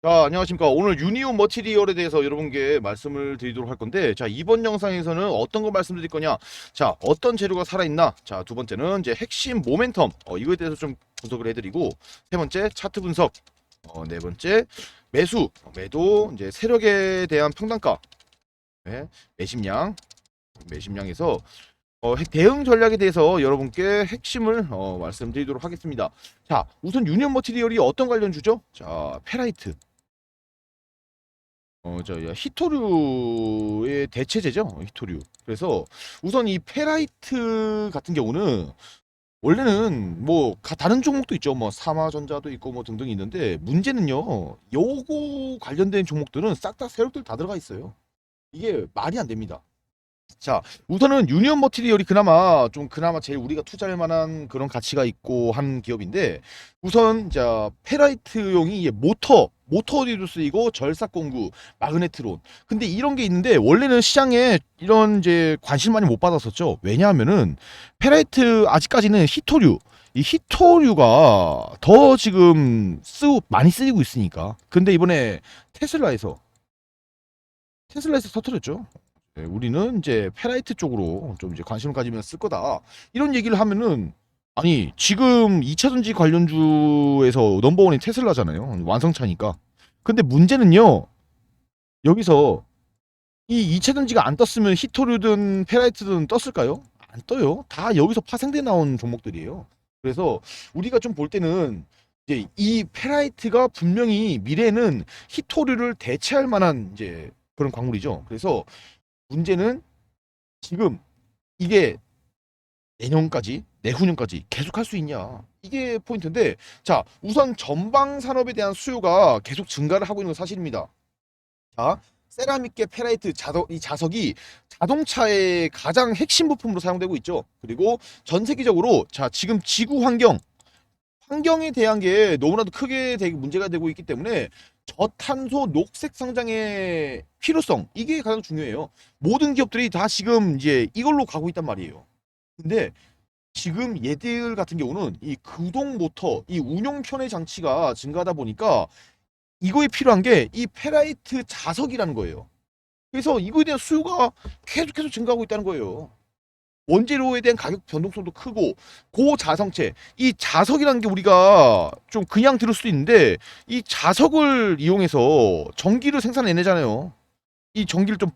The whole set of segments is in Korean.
자, 안녕하십니까. 오늘 유니온 머티리얼에 대해서 여러분께 말씀을 드리도록 할 건데, 자, 이번 영상에서는 어떤 거 말씀드릴 거냐. 자, 어떤 재료가 살아있나. 자, 두 번째는 이제 핵심 모멘텀. 어, 이거에 대해서 좀 분석을 해드리고, 세 번째 차트 분석. 어, 네 번째 매수. 어, 매도. 이제 세력에 대한 평단가. 네, 매심량. 매심량에서 어, 핵- 대응 전략에 대해서 여러분께 핵심을 어, 말씀드리도록 하겠습니다. 자, 우선 유니온 머티리얼이 어떤 관련주죠? 자, 페라이트. 어, 저 히토류의 대체제죠. 히토류. 그래서 우선 이 페라이트 같은 경우는 원래는 뭐 가- 다른 종목도 있죠. 뭐 사마전자도 있고 뭐 등등 있는데 문제는요. 요거 관련된 종목들은 싹 다 세력들 다 들어가 있어요. 이게 말이 안 됩니다. 자, 우선은 유니온 머티리얼이 그나마 좀 그나마 제일 우리가 투자할 만한 그런 가치가 있고 한 기업인데 우선 자 페라이트용이 이게 모터 모터에도 쓰이고 절삭 공구 마그네트론. 근데 이런 게 있는데 원래는 시장에 이런 이제 관심 많이 못 받았었죠. 왜냐하면은 페라이트 아직까지는 히토류 이 히토류가 더 지금 쓰 많이 쓰이고 있으니까. 근데 이번에 테슬라에서 테슬라에서 터뜨렸죠 네, 우리는 이제 페라이트 쪽으로 좀 이제 관심을 가지면 쓸 거다. 이런 얘기를 하면은 아니 지금 2차 전지 관련주에서 넘버원이 테슬라잖아요. 완성차니까. 근데 문제는요. 여기서 이 2차 전지가 안 떴으면 히토류든 페라이트든 떴을까요? 안 떠요. 다 여기서 파생돼 나온 종목들이에요. 그래서 우리가 좀 볼 때는 이제 이 페라이트가 분명히 미래에는 히토류를 대체할 만한 이제 그런 광물이죠. 그래서 문제는 지금 이게 내년까지 내후년까지 계속 할 수 있냐? 이게 포인트인데 자 우선 전방 산업에 대한 수요가 계속 증가를 하고 있는 건 사실입니다. 자 세라믹계 페라이트 자석 이 자석이 자동차의 가장 핵심 부품으로 사용되고 있죠. 그리고 전 세계적으로 자 지금 지구 환경 환경에 대한 게 너무나도 크게 되게 문제가 되고 있기 때문에 저탄소 녹색 성장의 필요성 이게 가장 중요해요. 모든 기업들이 다 지금 이제 이걸로 가고 있단 말이에요. 근데 지금 얘들 같은 경우는 이 구동 모터, 이 운용 편의 장치가 증가하다 보니까 이거에 필요한 게 이 페라이트 자석이라는 거예요. 그래서 이거에 대한 수요가 계속 해서 증가하고 있다는 거예요. 원재료에 대한 가격 변동성도 크고 고자성체 이 자석이라는 게 우리가 좀 그냥 들을 수도 있는데 이 자석을 이용해서 전기를 생산해내잖아요. 이 전기를 좀,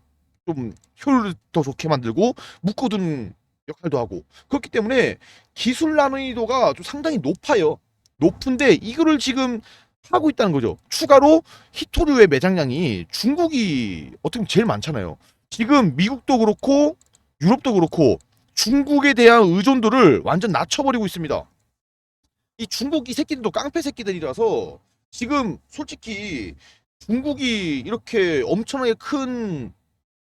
좀 효율을 더 좋게 만들고 묶어두는 역할도 하고 그렇기 때문에 기술 난이도가 좀 상당히 높아요. 높은데 이거를 지금 하고 있다는 거죠. 추가로 히토류의 매장량이 중국이 어떻게 보면 제일 많잖아요. 지금 미국도 그렇고 유럽도 그렇고 중국에 대한 의존도를 완전 낮춰버리고 있습니다. 이 중국 이 새끼들도 깡패 새끼들이라서 지금 솔직히 중국이 이렇게 엄청나게 큰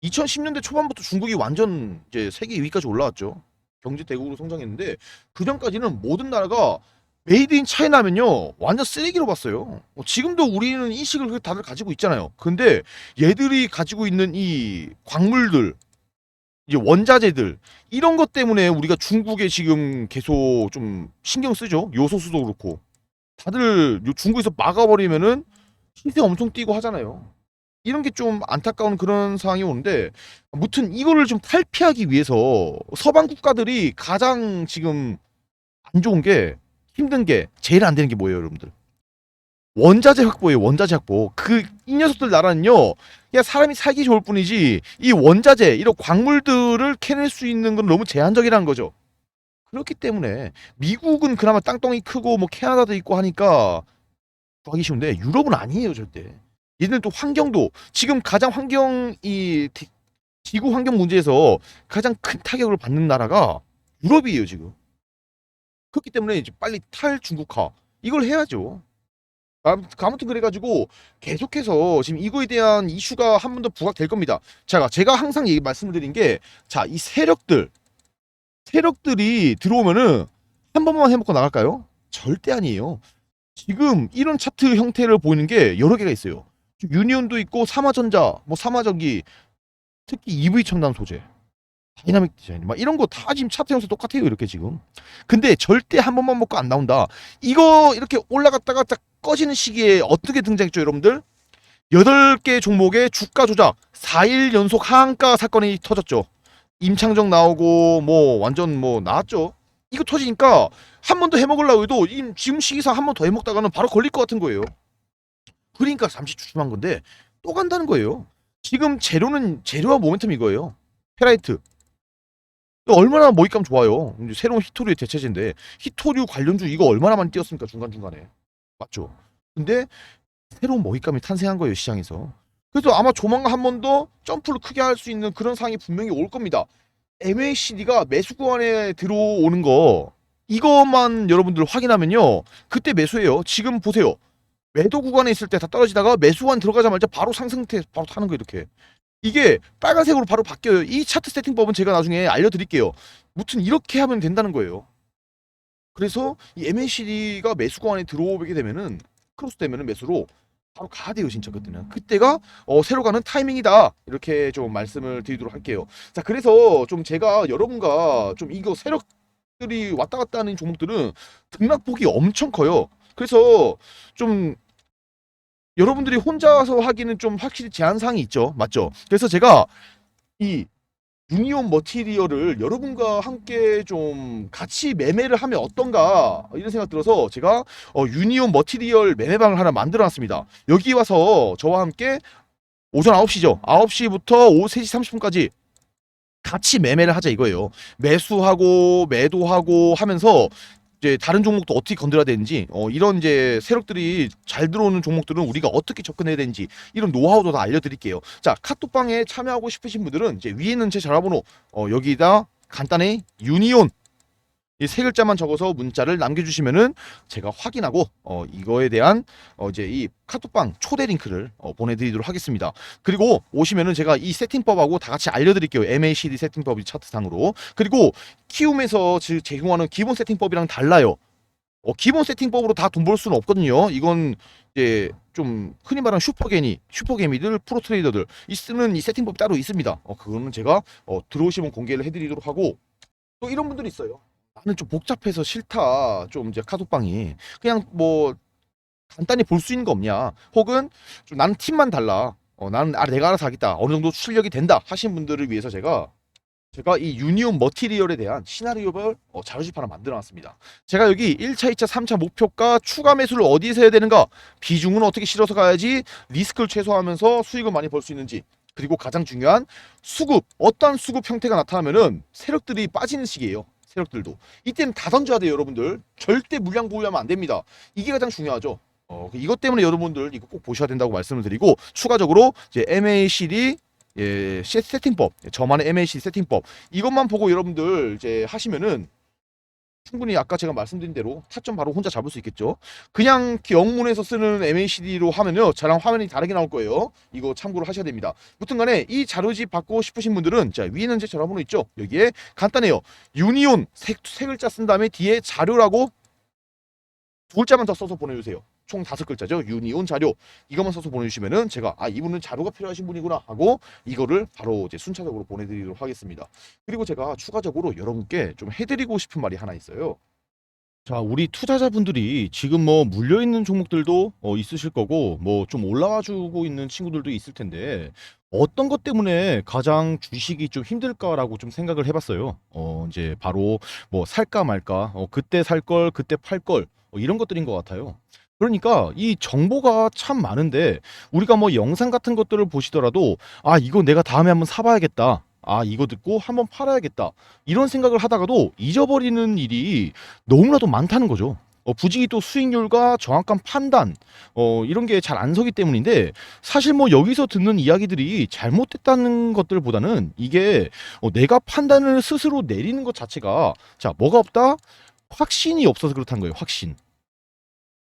2010년대 초반부터 중국이 완전 이제 세계 2위까지 올라왔죠. 경제 대국으로 성장했는데 그 전까지는 모든 나라가 메이드 인 차이나면요 완전 쓰레기로 봤어요. 어, 지금도 우리는 인식을 다들 가지고 있잖아요. 근데 얘들이 가지고 있는 이 광물들 이제 원자재들 이런 것 때문에 우리가 중국에 지금 계속 좀 신경 쓰죠. 요소수도 그렇고 다들 요 중국에서 막아버리면은 시세 엄청 뛰고 하잖아요. 이런 게 좀 안타까운 그런 상황이 오는데 무튼 이거를 좀 탈피하기 위해서 서방 국가들이 가장 지금 안 좋은 게 힘든 게 제일 안 되는 게 뭐예요, 여러분들? 원자재 확보예요. 원자재 확보. 그 이 녀석들 나라는요. 야 사람이 살기 좋을 뿐이지 이 원자재 이런 광물들을 캐낼 수 있는 건 너무 제한적이라는 거죠. 그렇기 때문에 미국은 그나마 땅덩이 크고 뭐 캐나다도 있고 하니까 구하기 쉬운데 유럽은 아니에요 절대. 얘들은 또 환경도 지금 가장 환경 이 디- 지구 환경 문제에서 가장 큰 타격을 받는 나라가 유럽이에요 지금. 그렇기 때문에 이제 빨리 탈중국화 이걸 해야죠. 아, 아무튼 그래가지고 계속해서 지금 이거에 대한 이슈가 한 번 더 부각될 겁니다. 제가 제가 항상 얘기 말씀드린 게 자 이 세력들 세력들이 들어오면은 한 번만 해먹고 나갈까요? 절대 아니에요. 지금 이런 차트 형태를 보이는 게 여러 개가 있어요. 유니온도 있고 삼화전자, 뭐 삼화전기, 특히 EV 첨단 소재. 다이나믹 디자인. 막 이런 거 다 지금 차트 형태 똑같아요 이렇게 지금. 근데 절대 한 번만 먹고 안 나온다. 이거 이렇게 올라갔다가 딱 꺼지는 시기에 어떻게 등장했죠 여러분들? 8개 종목의 주가 조작. 4일 연속 하한가 사건이 터졌죠. 임창정 나오고 뭐 완전 뭐 나왔죠. 이거 터지니까 한 번 더 해먹으려고 해도 이 지금 시기상 한 번 더 해먹다가는 바로 걸릴 것 같은 거예요. 그러니까 잠시 주춤한 건데 또 간다는 거예요. 지금 재료는 재료와 모멘텀 이거예요. 페라이트 얼마나 모의감 좋아요. 이제 새로운 히토류의 대체제인데 히토류 관련주 이거 얼마나 많이 뛰었습니까 중간 중간에 맞죠? 근데 새로운 모의감이 탄생한 거예요 시장에서. 그래서 아마 조만간 한 번 더 점프를 크게 할 수 있는 그런 상황이 분명히 올 겁니다. MACD가 매수 구간에 들어오는 거 이것만 여러분들 확인하면요 그때 매수해요. 지금 보세요. 매도 구간에 있을 때 다 떨어지다가 매수 구간 들어가자마자 바로 상승태 바로 타는 거 이렇게. 이게 빨간색으로 바로 바뀌어요. 이 차트 세팅법은 제가 나중에 알려드릴게요. 무튼 이렇게 하면 된다는 거예요. 그래서 이 MACD가 매수 구간에 들어오게 되면은 크로스 되면은 매수로 바로 가야 돼요 진짜 그때는 그때가 어, 새로 가는 타이밍이다 이렇게 좀 말씀을 드리도록 할게요 자 그래서 좀 제가 여러분과 좀 이거 세력들이 왔다 갔다 하는 종목들은 등락폭이 엄청 커요 그래서 좀 여러분들이 혼자서 하기는 좀 확실히 제한사항이 있죠. 맞죠? 그래서 제가 이 유니온 머티리얼을 여러분과 함께 좀 같이 매매를 하면 어떤가 이런 생각 들어서 제가 어, 유니온 머티리얼 매매방을 하나 만들어 놨습니다. 여기 와서 저와 함께 오전 9시죠. 9시부터 오후 3시 30분까지 같이 매매를 하자 이거예요. 매수하고 매도하고 하면서 이제 다른 종목도 어떻게 건드려야 되는지 어, 이런 이제 세력들이 잘 들어오는 종목들은 우리가 어떻게 접근해야 되는지 이런 노하우도 다 알려드릴게요. 자 카톡방에 참여하고 싶으신 분들은 이제 위에 있는 제 전화번호 어, 여기다 간단히 유니온 이 세 글자만 적어서 문자를 남겨주시면은 제가 확인하고 어, 이거에 대한 어, 이제 이 카톡방 초대 링크를 어, 보내드리도록 하겠습니다. 그리고 오시면은 제가 이 세팅법하고 다 같이 알려드릴게요. MACD 세팅법이 차트상으로 그리고 키움에서 지- 제공하는 기본 세팅법이랑 달라요. 어, 기본 세팅법으로 다 돈 벌 수는 없거든요. 이건 이제 좀 흔히 말하는 슈퍼게니, 슈퍼게미들, 프로트레이더들 이 쓰는 이 세팅법이 따로 있습니다. 어, 그거는 제가 어, 들어오시면 공개를 해드리도록 하고 또 이런 분들이 있어요. 나는 좀 복잡해서 싫다. 좀 이제 카톡방이 그냥 뭐 간단히 볼 수 있는 거 없냐? 혹은 좀 나는 팀만 달라. 어, 나는 아, 내가 알아서 하겠다. 어느 정도 출력이 된다 하신 분들을 위해서 제가 제가 이 유니온 머티리얼에 대한 시나리오별 어, 자료집 하나 만들어놨습니다. 제가 여기 1차, 2차, 3차 목표가 추가 매수를 어디에서 해야 되는가, 비중은 어떻게 실어서 가야지 리스크를 최소화하면서 수익을 많이 벌 수 있는지, 그리고 가장 중요한 수급, 어떠한 수급 형태가 나타나면은 세력들이 빠지는 시기예요. 세력들도 이때는 다 던져야 돼요, 여러분들. 절대 물량 보유하면 안 됩니다. 이게 가장 중요하죠. 어, 이것 때문에 여러분들 이거 꼭 보셔야 된다고 말씀을 드리고 추가적으로 이제 MACD 예, 세- 세팅법, 저만의 MAC 세팅법 이것만 보고 여러분들 이제 하시면은 충분히 아까 제가 말씀드린 대로 타점 바로 혼자 잡을 수 있겠죠. 그냥 영문에서 쓰는 MACD로 하면요, 저랑 화면이 다르게 나올 거예요. 이거 참고로 하셔야 됩니다. 무튼 간에 이 자료집 받고 싶으신 분들은 자 위에는 제 전화번호 있죠. 여기에 간단해요. 유니온 세, 세 글자 쓴 다음에 뒤에 자료라고 두 글자만 더 써서 보내주세요. 총 다섯 글자죠. 유니온 자료 이것만 써서 보내주시면은 제가 아 이분은 자료가 필요하신 분이구나 하고 이거를 바로 이제 순차적으로 보내드리도록 하겠습니다. 그리고 제가 추가적으로 여러분께 좀 해드리고 싶은 말이 하나 있어요. 자, 우리 투자자분들이 지금 뭐 물려 있는 종목들도 어, 있으실 거고 뭐 좀 올라와 주고 있는 친구들도 있을 텐데 어떤 것 때문에 가장 주식이 좀 힘들까라고 좀 생각을 해봤어요. 어, 이제 바로 뭐 살까 말까, 어, 그때 살 걸, 그때 팔 걸, 어, 이런 것들인 것 같아요. 그러니까 이 정보가 참 많은데 우리가 뭐 영상 같은 것들을 보시더라도 아 이거 내가 다음에 한번 사봐야겠다. 아 이거 듣고 한번 팔아야겠다. 이런 생각을 하다가도 잊어버리는 일이 너무나도 많다는 거죠. 어, 부지기 또 수익률과 정확한 판단 어, 이런 게 잘 안 서기 때문인데 사실 뭐 여기서 듣는 이야기들이 잘못됐다는 것들보다는 이게 어, 내가 판단을 스스로 내리는 것 자체가 자 뭐가 없다 확신이 없어서 그렇다는 거예요 확신